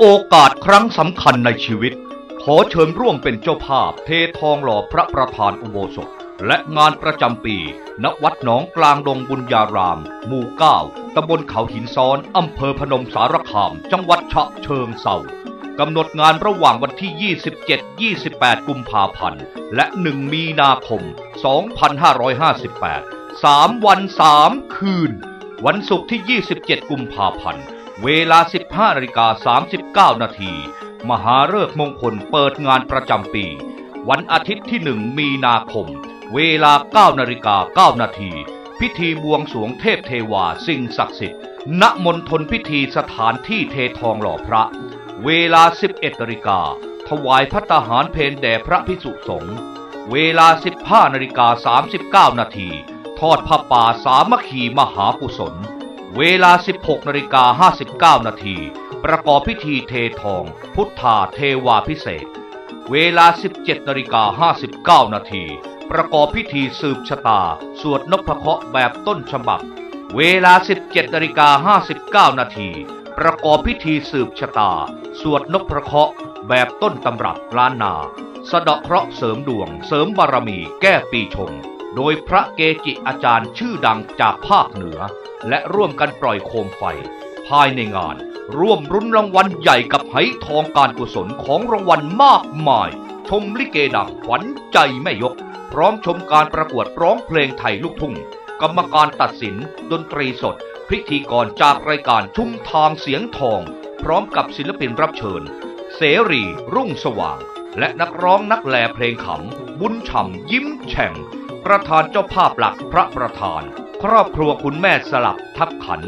โอกาสครั้งสำคัญในชีวิต ขอเชิญร่วมเป็นเจ้าภาพเททองหล่อพระประธานอุโบสถ และงานประจำปี ณ วัดหนองกลางดงบุญญาราม หมู่เก้าตำบลเขาหินซ้อน อำเภอพนมสารคาม จังหวัดฉะเชิงเซากำหนดงานระหว่างวันที่ 27-28 กุมภาพันธ์ และ 1 มีนาคม 2558 3 วัน 3 คืน วันศุกร์ที่ 27 กุมภาพันธ์ เวลา 15นาฬิกา39 นาที มหาฤกษ์มงคลเปิดงานประจำปี วันอาทิตย์ที่ 1 มีนาคม เวลา 9นาฬิกา9นาที พิธีบวงสรวงเทพเทวาสิ่งศักดิ์สิทธิ์ ณ มณฑลพิธีสถานที่เททองหล่อพระ เวลา 11นาฬิกา ถวายพัตหารเพนแด่พระพิสุสงฆ์ เวลา 15นาฬิกา39 นาที ทอดผ้าป่าสามัคคีมหากุศล เวลา 16นาฬิกา59นาทีประกอบพิธีเททอง พุทธาเทวาพิเศษ เวลา 17นาฬิกา59นาทีประกอบพิธีสืบชะตา สวดนพเคราะห์แบบต้นฉบับ เวลา 17นาฬิกา59นาทีประกอบพิธีสืบชะตา สวดนพเคราะห์แบบต้นตำรับล้านนา สะเดาะเคราะห์เสริมดวง เสริมบารมีแก้ปีชง โดยพระเกจิอาจารย์ชื่อดังจากภาคเหนือ และร่วมกันปล่อยโคมไฟ ภายในงาน ร่วมรุ้นรางวัลใหญ่กับไหทองการกุศลของรางวัลมากมาย ชมลิเกดังขวัญใจแม่ยก พร้อมชมการประกวดร้องเพลงไทยลูกทุ่ง กรรมการตัดสิน ดนตรีสด พิธีกรจากรายการชุ่มทางเสียงทอง พร้อมกับศิลปินรับเชิญ เสรีรุ่งสว่าง และนักร้องนักแลเพลงขำบุญฉ่ำยิ้มแฉ่ง ประธานเจ้าภาพหลักพระประธาน ครอบครัวคุณแม่สลับทับขัน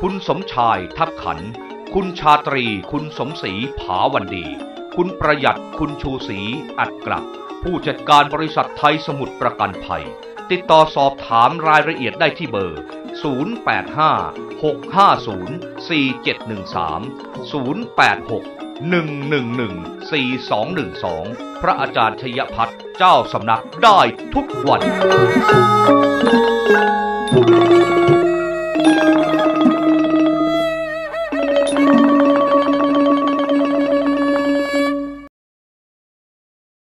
คุณสมชายทับขัน คุณชาตรี คุณสมศรีผาวันดี คุณประหยัดคุณชูศรีอัดกลับ ผู้จัดการบริษัทไทยสมุทรประกันภัย ติดต่อสอบถามรายละเอียดได้ที่เบอร์ 085-650-4713 086-111-4212 พระอาจารย์ชยพัฒน์ เจ้าสำนักได้ทุกวัน